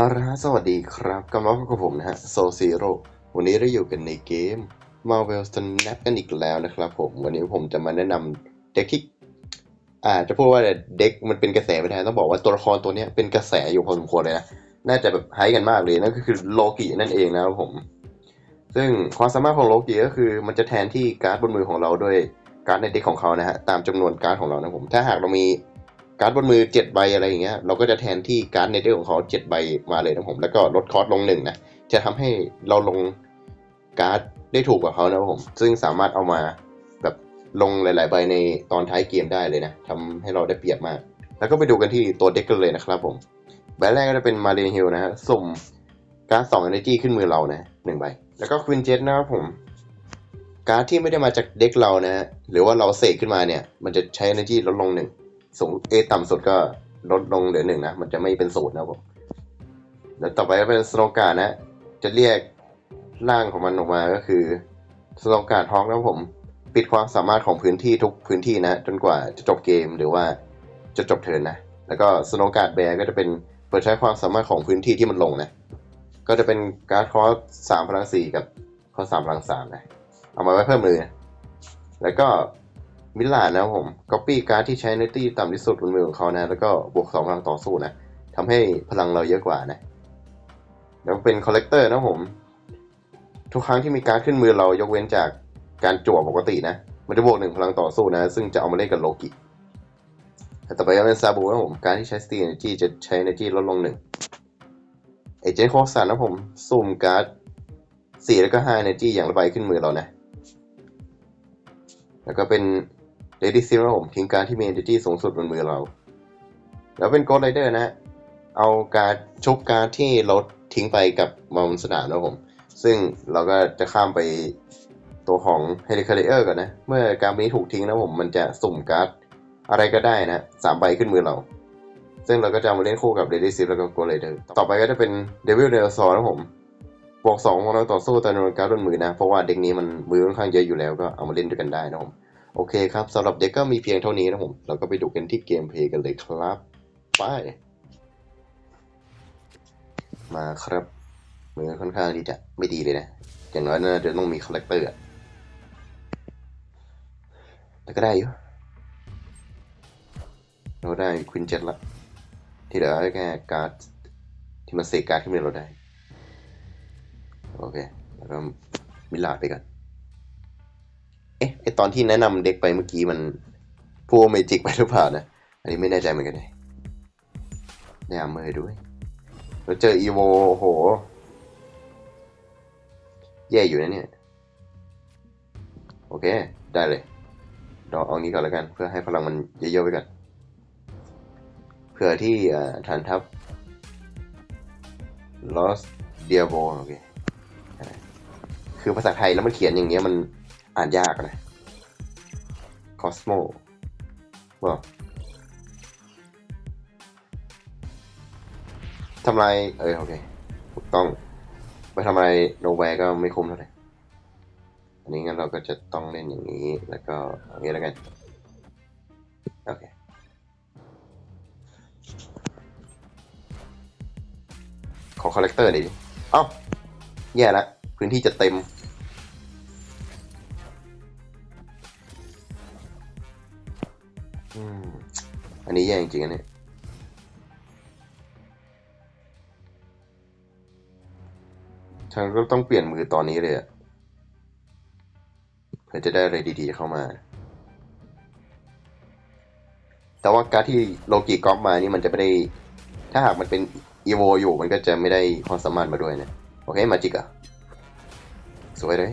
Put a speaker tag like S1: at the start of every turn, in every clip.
S1: อาละฮะสวัสดีครับกลับมาพบกับผมนะฮะโซซีโร่วันนี้เราอยู่กันในเกม Marvel Snap กันอีกแล้วนะครับผม วันนี้ผมจะมาแนะนำเด็กที่อาจะพูดว่าเด็กมันเป็นกระแสไม่ได้ต้องบอกว่าตัวละครตัวนี้เป็นกระแสอยู่พอสมควรเลยนะ น่าจะแบบไฮกันมากเลยนั่นก็คือโลกินั่นเองนะครับผม ซึ่งความสามารถของโลกิก็คือมันจะแทนที่การ์ดบนมือของเราด้วยการ์ดในเด็กของเขานะฮะตามจำนวนการ์ดของเรานะผม ถ้าหากเรามี การ์ดบนมือเจ็ดใบอะไรอย่างเงี้ยเราก็จะแทนที่การ์ดในเดอร์ของเขาเจ็ดใบมาเลยนะผม แล้วก็ลดคอสลงหนึ่งนะจะทำให้เราลงการ์ดได้ถูกกว่าเขานะผม ซึ่งสามารถเอามาแบบลงหลาย ๆ ใบในตอนท้ายเกมได้เลยนะทำให้เราได้เปรียบมาก แล้วก็ไปดูกันที่ตัวเด็กกันเลยนะครับผมใบแรกก็จะเป็นมาเรียฮิลนะฮะสุ่มการ์ดสอง energy ขึ้นมือเรานะหนึ่งใบ แล้วก็ควินเจ็ตนะครับผมการ์ดที่ไม่ได้มาจากเด็กเรานะฮะหรือว่าเราเสกขึ้นมาเนี่ย มันจะใช้ energy ลดลงหนึ่ง สูงเอต่ำสุดก็ลดลงเหลือหนึ่งนะ มันจะไม่เป็นศูนย์นะผมแล้วต่อไปก็เป็นสโลกานะ จะเรียกร่างของมันออกมาก็คือสโลการฮอกนะผม ปิดความสามารถของพื้นที่ทุกพื้นที่นะ จนกว่าจะจบเกมหรือว่าจะจบเทิร์นนะ แล้วก็สโลกาแบร์ก็จะเป็นเปิดใช้ความสามารถของพื้นที่ที่มันลงนะ ก็จะเป็นการ์ดคอสสามพลังสี่กับคอสสามพลังสามนะ เอามาไว้เพิ่มเลยนะแล้วก็ มิลลานนะครับผมก๊อปปี้การ์ดที่ใช้ในตี้ต่ำที่สุดบนมือของเขานะ แล้วก็บวกสองพลังต่อสู้นะทำให้พลังเราเยอะกว่านะแล้วเป็นคอลเลกเตอร์นะผม ทุกครั้งที่มีการ์ดขึ้นมือเรายกเว้นจากการจั่วปกตินะ มันจะบวกหนึ่งพลังต่อสู้นะ ซึ่งจะเอามาเล่นกับโลกิแต่ต่อไปก็เป็นซาบูนะผม การที่ใช้สตีเอเนจีจะใช้เอเนจีลดลงหนึ่งเอเจนต์โคสันนะผมสุ่มการ์ดสี่แล้วก็ห้าเอเนจีอย่างละใบขึ้นมือเรานะ แล้วก็เป็น เลดี้ซิลนะผมทิ้งการที่มี entity สูงสุดบนมือเรา แล้วเป็น Ghost Rider นะ เอาการชุบการที่เราทิ้งไปกับมอนสนามนะผม ซึ่งเราก็จะข้ามไปตัวของ h e l i c a r i e r ก่อนนะ เมื่อการนี้ถูกทิ้งนะผม มันจะสุ่มการ์ดอะไรก็ได้นะสามใบขึ้นมือเรา ซึ่งเราก็จะมาเล่นคู่กับ Lady s i l แล้วก็ Ghost Rider ต่อไปก็จะเป็น Devil d e l s o r นะผมบวกสองพลังต่อสู้แต่จำนวนการ์ดบนมือนะ เพราะว่าเด็กนี้มันมือค่อนข้างเยอะอยู่แล้วก็เอามาเล่นด้วยกันได้นะผม โอเคครับสำหรับเด็กก็มีเพียงเท่านี้นะผมเราก็ไปดูกันที่เกมเพลย์กันเลยครับ ไป มาครับมือค่อนข้างที่จะไม่ดีเลยนะ อย่างน้อยน่าจะต้องมีคาแรคเตอร์แต่ก็ได้อยู่เราได้ควินเจ็ตละ ที่เหลือแค่การ์ดที่มันเสกการ์ดขึ้นมาเราได้ โอเค แล้วก็มิลาดไปกัน เอ๊ะไอตอนที่แนะนำเด็กไปเมื่อกี้มันพูดเมจิกไปหรือเปล่านะ อันนี้ไม่แน่ใจเหมือนกันเลยได้อาเมอร์ด้วย เราเจออีโวโห แย่อยู่นะเนี่ย โอเค ได้เลยเราเอานี้ก่อนแล้วกัน เพื่อให้พลังมันเยอะๆไปก่อนเผื่อที่ฐานทัพ lost diablo โอเคคือภาษาไทยแล้วมันเขียนอย่างเงี้ยมัน อ่านยากนะ Cosmo ว่าทำลายเออโอเคถูกต้อง ไปทำอะไรโนแวร์ก็ไม่คุ้มเท่าไหร่อันนี้งั้นเราก็จะต้องเล่นอย่างนี้แล้วก็อย่างนี้แล้วกัน โอเคขอคอลเลกเตอร์หน่อยดิ เอ้า แย่ละ พื้นที่จะเต็ม อันนี้แย่จริงๆอันนี้ฉันก็ต้องเปลี่ยนมือตอนนี้เลยอะเพื่อจะได้อะไรดีๆเข้ามา แต่ว่าการที่โลกิก๊อปมานี่มันจะไม่ได้ ถ้าหากมันเป็นอีโวอยู่มันก็จะไม่ได้ความสามารถมาด้วยนะ โอเค มาจิกอะสวยเลย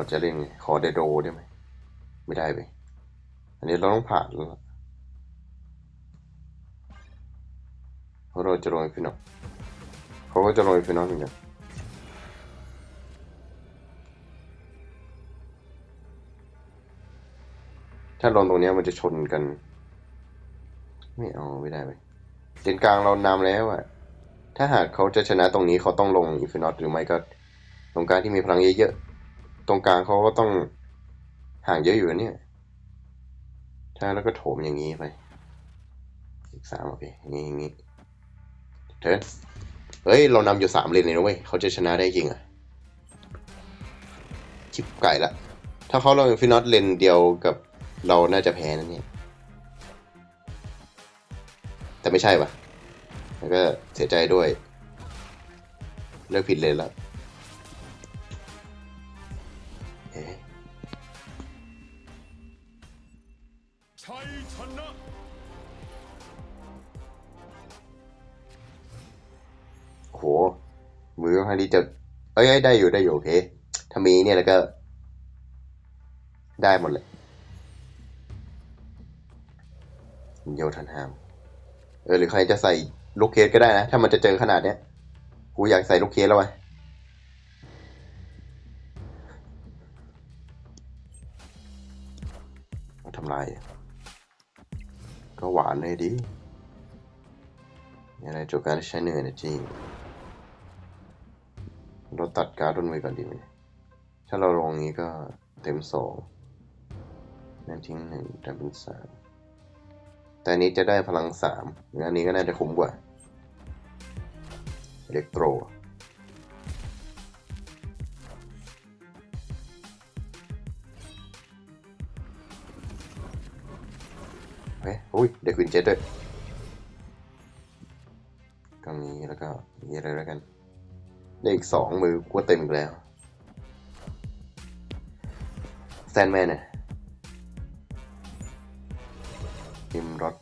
S1: เราจะเล่นขอเดโดได้ไหม ไม่ได้ไปอันนี้เราต้องผ่านแล้วเพราะเราจะลงฟินอลเขาก็จะลงฟินอลเหมือนกันถ้าลงตรงนี้มันจะชนกัน ไม่เอาไม่ได้ไปเลนกลางเรานำแล้วอะถ้าหากเขาจะชนะตรงนี้เขาต้องลงอินฟินอตหรือไม่ก็ตรงกางที่มีพลังเยอะๆ ตรงกลางเขาก็ต้องห่างเยอะอยู่นะเนี่ยใช่แล้วก็โถมอย่างนี้ไป อีกสามโอเคอย่างนี้อย่างนี้เทิร์นเฮ้ย เรานำอยู่สามเลนเลยนะเว้ยเขาจะชนะได้จริงอะชิบไก่ละ ถ้าเขาลงฟินอตเลนเดียวกับเราน่าจะแพ้นั่นเนี่ยแต่ไม่ใช่ปะแล้วก็เสียใจด้วย เลือกผิดเลนแล้ว โห มือค่อนข้างที่จะเอ้ยเอ้ยได้อยู่ได้อยู่โอเค ถ้ามีเนี่ยแล้วก็ ได้หมดเลยโยทันฮาม เออหรือใครจะใส่ลูกเคสก็ได้นะ ถ้ามันจะเจอขนาดเนี้ยกูอยากใส่ลูกเคสแล้วไงทำลายก็หวานเลยดิ อะไรจบการใช้เหนื่อยนะจริง เราตัดการ์ดต้นมือก่อนดีไหมถ้าเราลงนี้ก็เต็มสองนั่นทิ้งหนึ่งแต่เป็นสามแต่นี้จะได้พลังสามหรืออันนี้ก็น่าจะคุ้มกว่าเล็กโตรเฮ้ยอุ้ยเด็กวินเจ็ตด้วยก็นี้แล้วก็นี้เลยแล้วกัน ได้อีกสองมือกูเต็มอีกแล้วแซนแมนเนี่ยพิมรถ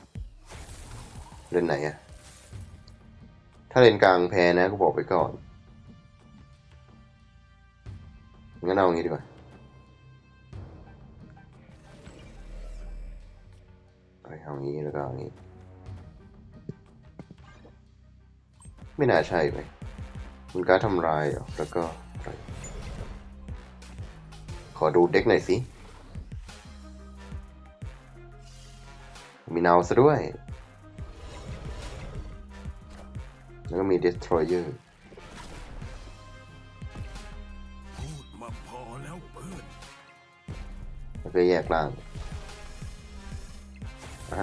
S1: เล่นไหนอะถ้าเล่นกลางแพ้นะกูบอกไปก่อน งั้นเอางี้ดีกว่าไปเอางี้แล้วก็เอางี้ ไม่น่าใช่ไหม มันการดทำลายเหรอแล้วก็อะไรขอดูเด็กหน่อยสิ มีนาวซะด้วย แล้วก็มี destroyer
S2: พูดมาพอแล้วเพื่อน
S1: แล้วก็แยกล่างอะ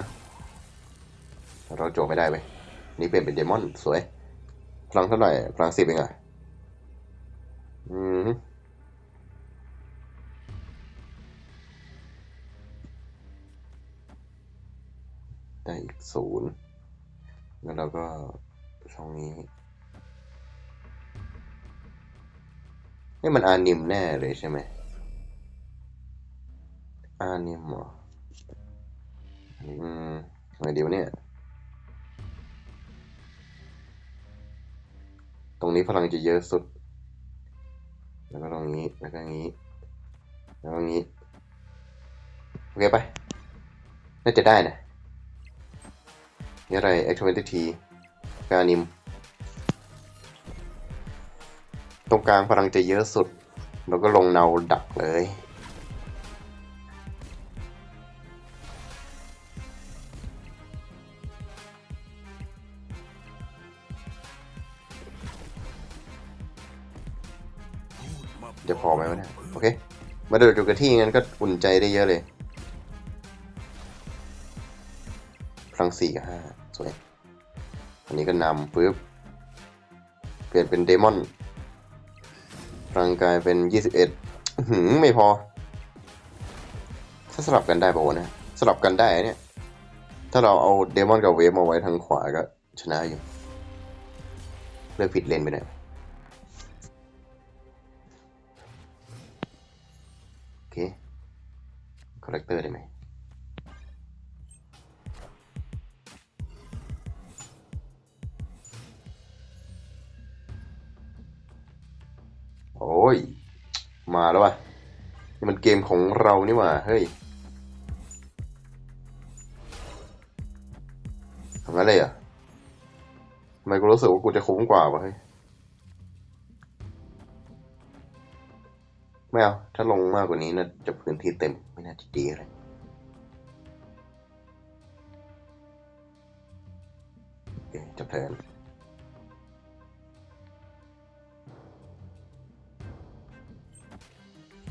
S1: เราโจมไม่ได้ไป นี่เปลี่ยนเป็นเดมอน สวยพ ลังเท่าไหร่ พลังสิบเองอะอืมได้อีกศูนย์แล้วเราก็ช่องนี้นี่มันอานิมแน่เลยใช่ไหมอานิมเหรออืมอะไรเดียวเนี่ย ตรงนี้พลังจะเยอะสุด แล้วก็ตรงนี้ แล้วก็งี้ แล้วก็งี้ โอเคไป น่าจะได้นะ นี่อะไร Activity การนิม ตรงกลางพลังจะเยอะสุด แล้วก็ลงเนาดักเลย
S2: มา
S1: เดินดูกันที่งั้นก็อุ่นใจได้เยอะเลยพลังสี่กับห้าสวย อันนี้ก็นำปุ๊บ เปลี่ยนเป็นเดมอนพลังกายเป็นยี่สิบเอ็ดหืมไม่พอ ถ้าสลับกันได้ป่าวะเนี่ยสลับกันได้เนี่ย ถ้าเราเอาเดมอนกับเวฟมาไว้ทางขวาก็ชนะอยู่ เลือกผิดเลนไปหน่อย คาแรคเตอร์ได้ไหมโอ้ย มาแล้วว่ะนี่มันเกมของเรานี่หว่า เฮ้ยทำงั้นเลยเหรอะทำไมกูรู้สึกว่ากูจะคุ้มกว่าวะเฮ้ย ไม่เอา ถ้าลงมากกว่านี้นะจะพื้นที่เต็มไม่น่าจะดีอะไรจบแทน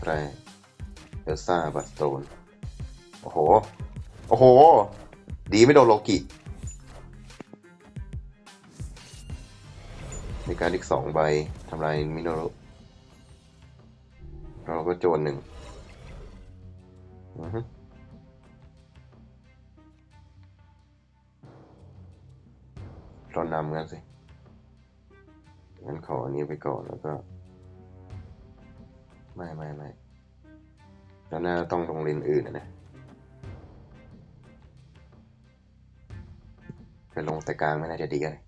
S1: ไรเอลซ่าบัสโตน โอ้โห โอ้โห ดีไม่โดนโลกิในการอีกสองใบทำลายมิโนโรเรา ก็โจนหนึ่งเรานำกันสิ งั้นขออันนี้ไปก่อนแล้วก็ ไม่ไม่ไม่แล้วน่าต้องลงเลนอื่นนะนะจะลงแต่กลางไม่น่าจะดีเลย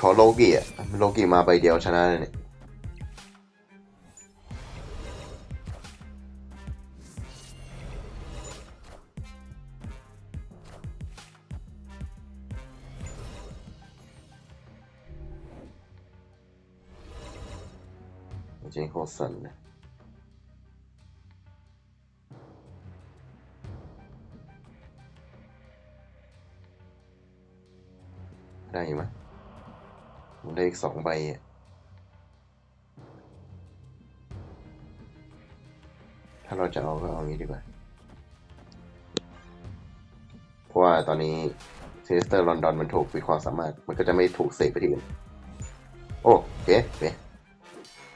S1: ขอโลกิอะ โลกิมาใบเดียวชนะเลยเนี่ย จริงโคตรสั่นนะได้ไหมยมันได้อีกสองใบอะถ้าเราจะเอาก็เอางี้ดีกว่า เพราะว่าตอนนี้ซินิสเตอร์ลอนดอนมันถูกมีความสามารถ มันก็จะไม่ถูกเสกไปที่อื่น โอ้เอ๊ะเอ๊ะ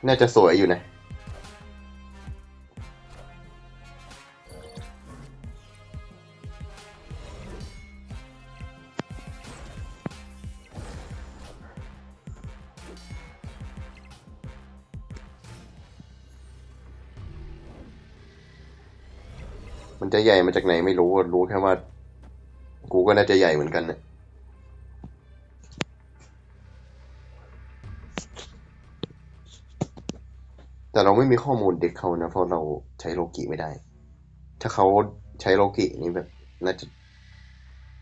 S1: น่าจะสวยอยู่นะมันจะใหญ่มาจากไหนไม่รู้รู้แค่ว่า กูก็น่าจะใหญ่เหมือนกันนะ ม่มีข้อมูลเด็กเขานะ เพราะเราใช้โลกิไม่ได้ ถ้าเขาใช้โลกินี่แบบน่าจะ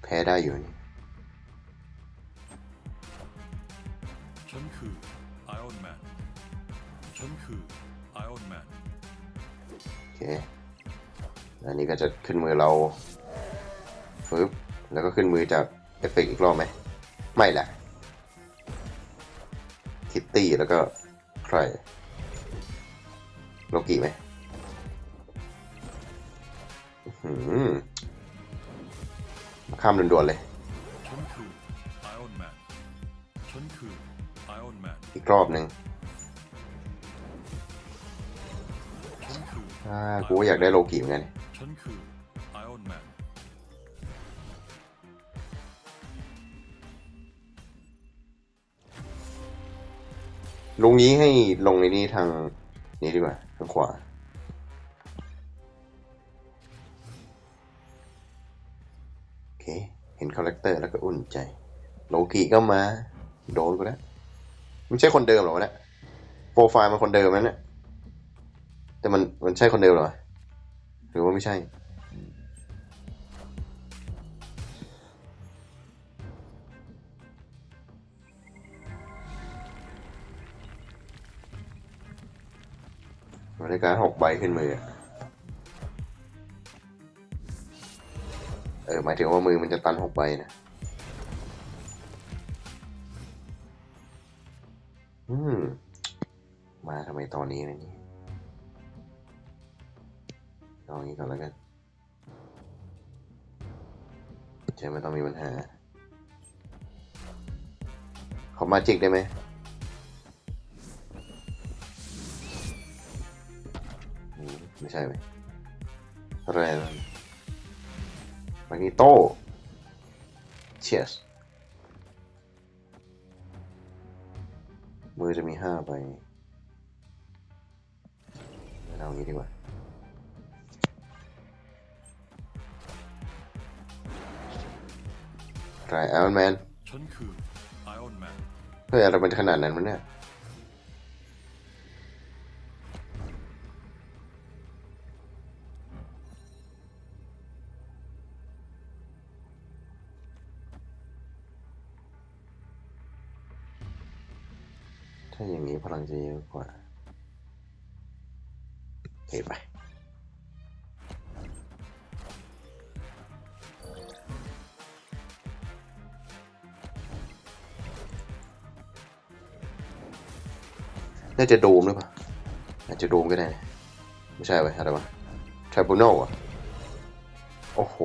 S1: แพ้ได้อยู่นี่
S2: ฉันคือไอออนแมนฉันคือไอออนแมน
S1: โอเคอันนี้ก็จะขึ้นมือเราฟึบแล้วก็ขึ้นมือจากเอฟเฟกต์อีกรอบไหม ไม่แหละคิตตี้แล้วก็ใคร โลกิไหมอื้อหือข้ามด่วนๆเลย
S2: ฉันคือไอออนแมนฉันคือไอออนแมน
S1: อีกรอบหนึ่ง
S2: ฉันคือ
S1: อ่ากูก็อยากได้โลกิเหมือนกัน
S2: ฉันคือไอออนแมน
S1: ลงนี้ให้ลงในนี้ทาง นี้ดีกว่าทางขวา โอเค เห็นคาแรคเตอร์แล้วก็อุ่นใจ โลกิก็มา โดนกูแล้วไม่ใช่คนเดิมหรอวะเนี่ยโปรไฟล์มันคนเดิมนั่นแหละแต่มันมันใช่คนเดิมหรอ หรือว่าไม่ใช่ บริการหกใบขึ้นมือเออหมายถึงว่ามือมันจะตันหกใบนะอืมมาทำไมตอนนี้นะนี่ลองนี้ก่อนแล้วกันใช่ไม่ต้องมีปัญหาขอมาจิกได้ไหม ไม่ใช่ไหมอะไรนะมานิโต้เชียสมือจะมีห้าใบเอางี้ดีกว่าไรไอรอนแมน
S2: ฉันคือไอออนแมน
S1: เฮ้ยอะไรมันขนาดนั้นมันเนี่ย พลังจะเยอะกว่าเฮ้ยไปน่าจะโดมหรือเปล่าอาจจะโดมก็ได้ ไม่ใช่ไปอะไรวะทริบูโนอะ โอ้โห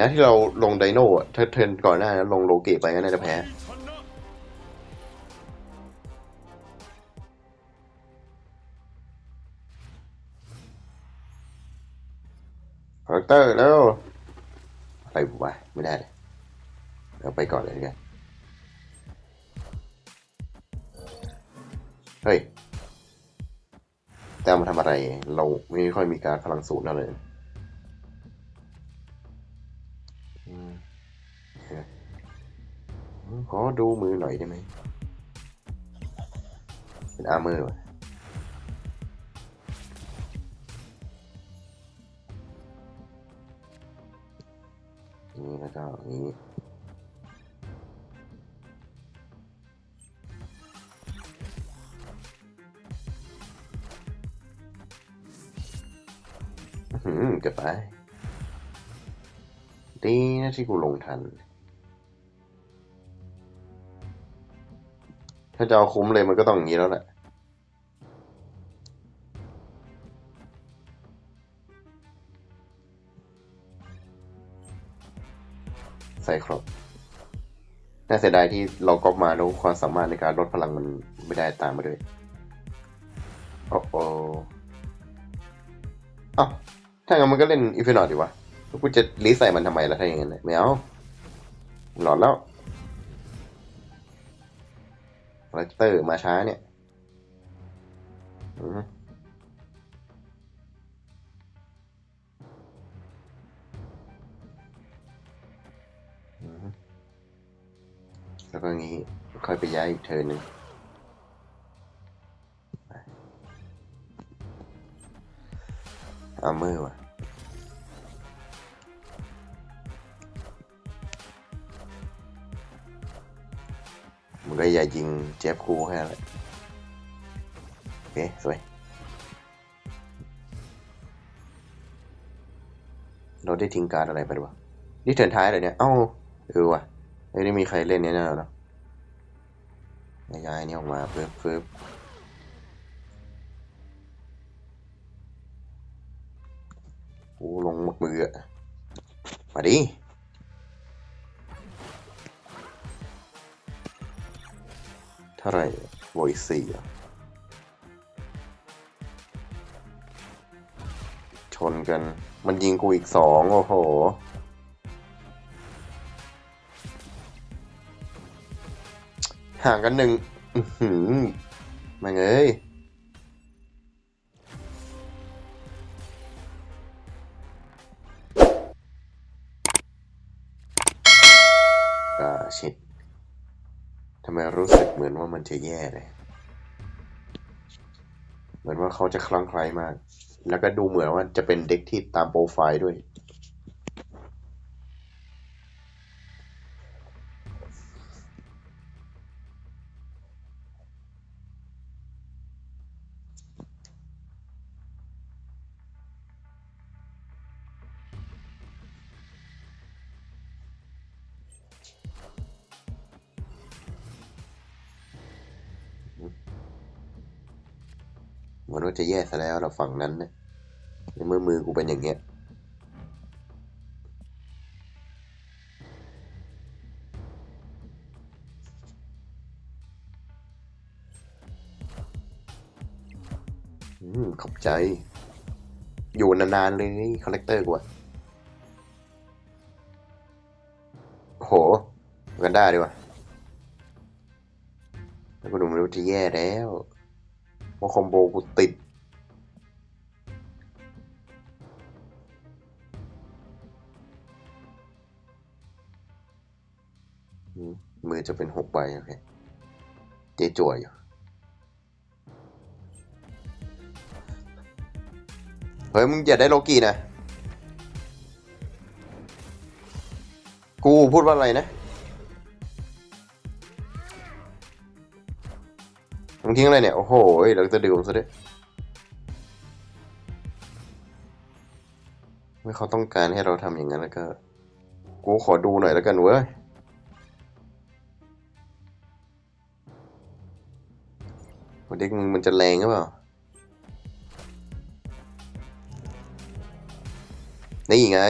S1: นะที่เราลงไดโน่ถ้าเทิร์นก่อนหน้านั้ลงโลเกตไปก็น่าจะแพ้คาแรคเตอร์แล้วอะไรวะไม่ได้เลยเราไปก่อนเลยกันเฮ้ยแต่มาทำอะไร เราไม่ค่อยมีการพลังสูตรเท่าเลย ขอดูมือหน่อยได้ไหมเป็นอาร์เมอร์วะอย่นี้แล้วก็อย่างนี้หือเกือบไปดีนะที่กูลงทัน ถ้าจะเอาคุ้มเลยมันก็ต้องอย่างนี้แล้วแหละใส่ครบน่าเสียดายที่เราก๊อปมาแล้วความสามารถในการลดพลังมันไม่ได้ตามมาด้วย โอ้โหเอ้าถ้างั้นมันก็เล่นอินฟินอตดีวะแล้วกูจะรีใส่มันทำไมล่ะถ้าอย่างนั้นไม่เอาหลอนแล้ว คาแรคเตอร์มาช้าเนี่ยแล้วก็งี้ค่อยไปย้ายอีกเทิร์นหนึ่งอาร์เมอว่ะ มึงก็อย่ายิงเจฟกูแค่นั้นแหละโอเคสวยเราได้ทิ้งการอะไรไปหรือวะนี่เทินท้ายเลยเนี่ย เอ้าเออว่ะไม่ได้มีใครเล่นเนี่ยแน่นอนเนาะย้ายนี่ออกมาปึ๊บปึ๊บโอ้ลงหมดมืออะมาดิ เท่าไหร่โวยสี่ชนกัน มันยิงกูอีกสองโอ้โห ห่างกันหนึ่งหือแมาเอ้ยอ่าชิด ทำไมรู้สึกเหมือนว่ามันจะแย่เลยเหมือนว่าเขาจะคลั่งไคล้มาก แล้วก็ดูเหมือนว่าจะเป็นเด็กที่ตามโปรไฟล์ด้วย แย่ซะแล้วเราฝั่งนั้นนะในเมื่อมือกูเป็นอย่างเงี้ยอืมขอบใจ อยู่นานๆเลยคาแรคเตอร์กูอะโหกันได้ดีว่ะแล้วก็ดูมันรู้จะแย่แล้วว่าคอมโบกูติดือจะเป็นหกใบโอเคเจ๊จ่วอยู่เฮ้ยมึงอย่าได้โลกีนะ กูพูดว่าอะไรนะมึงทิ้งอะไรเนี่ย โอ้โหเราจะดื่มซะด้วยเมื่อเขาต้องการให้เราทำอย่างนั้นแล้วก็ กูขอดูหน่อยแล้วกันเว้ย เด็กมึงมันจะแรงหรือเปล่า นี่ไง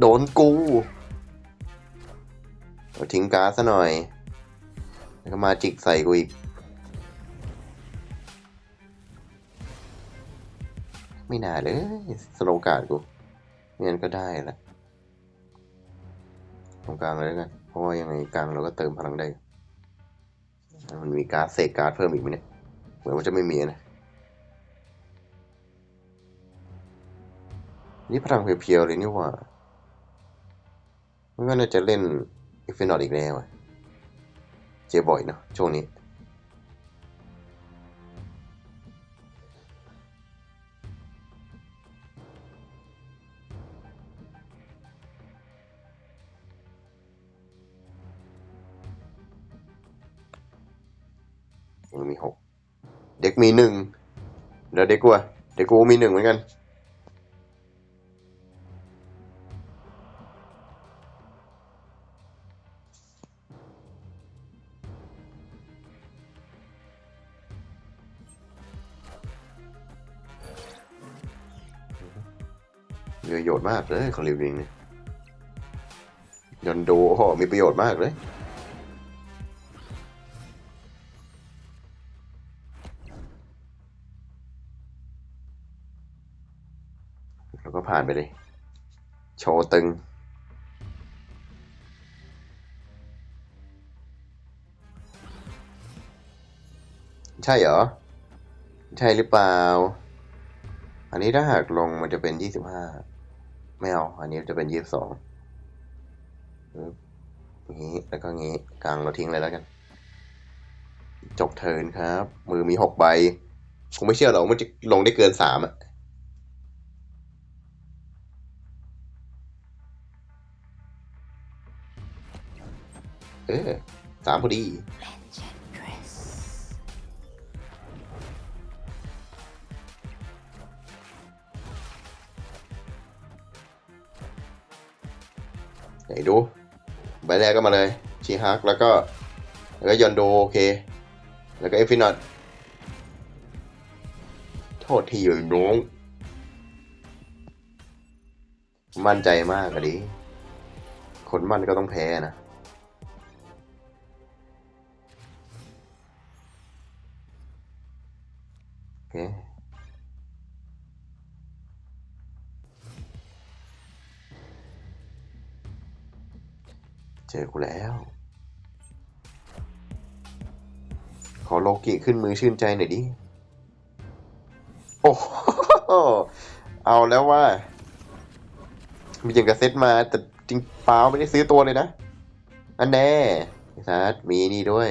S1: โดนกูเอาทิ้งการ์ดซะหน่อย แล้วก็มาจิกใส่กูอีก ไม่น่าเลยสโลการ์ดกูไม่งั้นก็ได้แหละตรงกลางเลยแล้วกัน เพราะว่ายังไงกลางเราก็เติมพลังได้ มันมีการเศษการ์ดเพิ่มอีกไหมเนี่ย เหมือนว่าจะไม่มีนะ นี่พลังเพียวๆเลยนี่ว่า ไม่ว่าน่าจะเล่นอีฟฟินอตอีกแล้วอะเจอบ่อยเนาะช่วงนี้ เด็กมีหนึ่งแล้วเด็กกูเด็กกูมีหนึ่งเหมือนกัน มีประโยชน์มากเลยของลิวิงเนี่ยยอนโดโอ้โหมีประโยชน์มากเลยานไปเลยโชว์ตึง ใช่เหรอ ใช่หรือเปล่า อันนี้ถ้าหากลงมันจะเป็นยี่สิบห้าไม่เอา อันนี้จะเป็นยี่สิบสองงี้แล้วก็งี้กลางเราทิ้งเลยแล้วกัน จบเทินครับ มือมีหกใบคงไม่เชื่อหรอกมันจะลงได้เกินสามอะ ออสามพอดีไหนดูใบแรกก็มาเลยชีฮักแล้วก็ แล้วก็ยอนโดโอเค แล้วก็เอฟฟินอตโทษทีอยู่น้องมั่นใจมากอะดิคนมั่นก็ต้องแพ้นะ เจอกูแล้ว ขอโลกิขึ้นมือชื่นใจหน่อยดิ โอ้โหเอาแล้วว่า มีอย่างกับเซตมาแต่จริงเปล่าไม่ได้ซื้อตัวเลยนะ อันแน่ไอ้สัสมีนี่ด้วย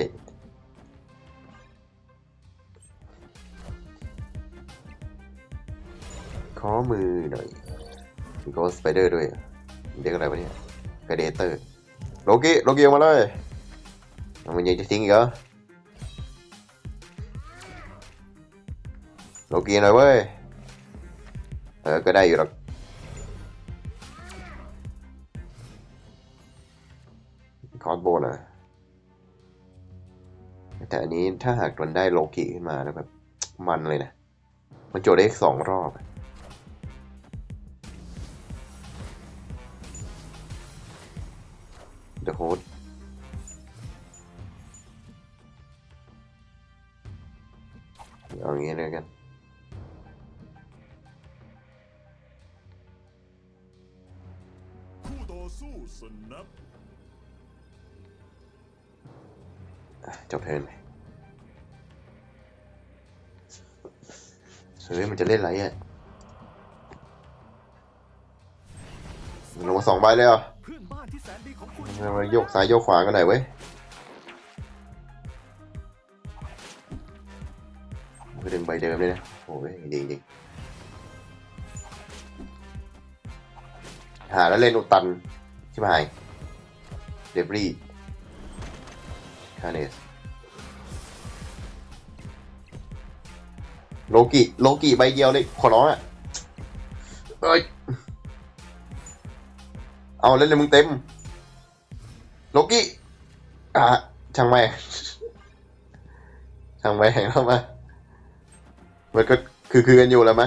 S1: ขอมือหน่อยมีโกสไปเดอร์ด้วยเรียกอะไรวะเนี่ยกระเดเตอร์ โลกิโลกิออกมาเลยมันยังจะทิ้งอีกเหรอโลกิหน่อยเว้ย เออ ก็ได้อยู่หรอกคอร์สโบนะแต่อันนี้ถ้าหากมันได้โลกิขึ้นมาแล้วแบบมันเลยนะ มันโจทย์ได้สองรอบ The Host เอาอย่างนี้เลยกัน
S2: คู่ต่อสู้สนับ
S1: จบเทิร์นไปเฮ้ยมันจะเล่นอะไรอะมันลงมาสองใบเลยเหรอ
S2: เพื่อนบ้านที่แสนดีของคุณ
S1: มาโยกซ้ายโยกขวากันหน่อยเว้ยไปดึงใบเดิมเลยนะโอ้ยดีจริงหาแล้วเล่นอุตันใช่ไหมเดบรีคาเนสโลกิโลกิใบเดียวเลยขอร้องอะเอ้ย เอาเล่นเลยมึงเต็ม โลกิอะช่างแม่ช่างแม่งเข้ามา มันก็คือคือกันอยู่แล้วไหม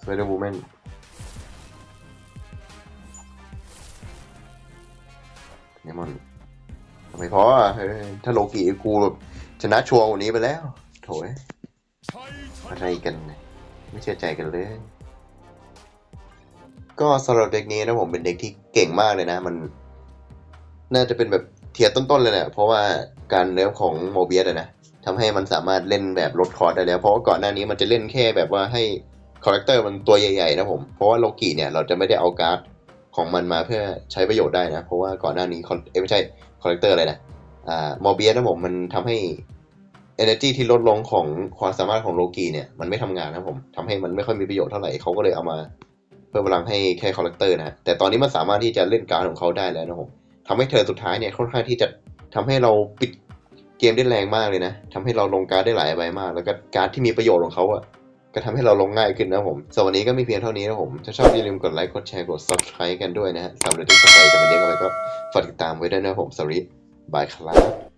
S1: สไปเดอร์วูแมนเนมอนทำไมเพราะอะเฮ้ยถ้าโลกิกูแบบชนะชัวร์กวันนี้ไปแล้ว โถยอะไรกัน ไม่เชื่อใจกันเลย ก็สำหรับเด็กนี้นะผมเป็นเด็กที่เก่งมากเลยนะ มัน น่าจะเป็นแบบเทียร์ต้นๆเลยแหละเพราะว่าการเนื้อของโมเบียสอะนะทำให้มันสามารถเล่นแบบลดคอร์สได้แล้ว เพราะว่าก่อนหน้านี้มันจะเล่นแค่แบบว่าให้คาแรคเตอร์มันตัวใหญ่ๆนะผม เพราะว่าโลกิเนี่ยเราจะไม่ได้เอาการ์ดของมันมาเพื่อใช้ประโยชน์ได้นะ เพราะว่าก่อนหน้านี้เอ้ไม่ใช่คาแรคเตอร์อะไรนะอ่าโมเบียสนะผมมันทำให้ energy ที่ลดลงของความสามารถของโลกีเนี่ยมันไม่ทำงานนะผมทำให้มันไม่ค่อยมีประโยชน์เท่าไหร่เขาก็เลยเอามา พิ่มพลังให้แค่คาแรคเตอร์นะแต่ตอนนี้มันสามารถที่จะเล่นการดของเขาได้แล้วนะผมทำให้เธอสุดท้ายเนี่ยค่อนข้างที่จะทำให้เราปิดเกมได้แรงมากเลยนะทำให้เราลงการ์ดได้หลายใบมาก แล้วก็การ์ดที่มีประโยชน์ของเขาอะก็ทำให้เราลงง่ายขึ้นนะผมสำหรับวันนี้ก็มีเพียงเท่านี้นะผม ถ้าชอบอย่าลืมกดไลค์ กดแชร์ กด subscribe กันด้วยนะฮะสำหรับที่สนใจจะมาเรียกอะไรก็ฝากติดตามไว้ด้วยนะผมสวัสดีบายครับ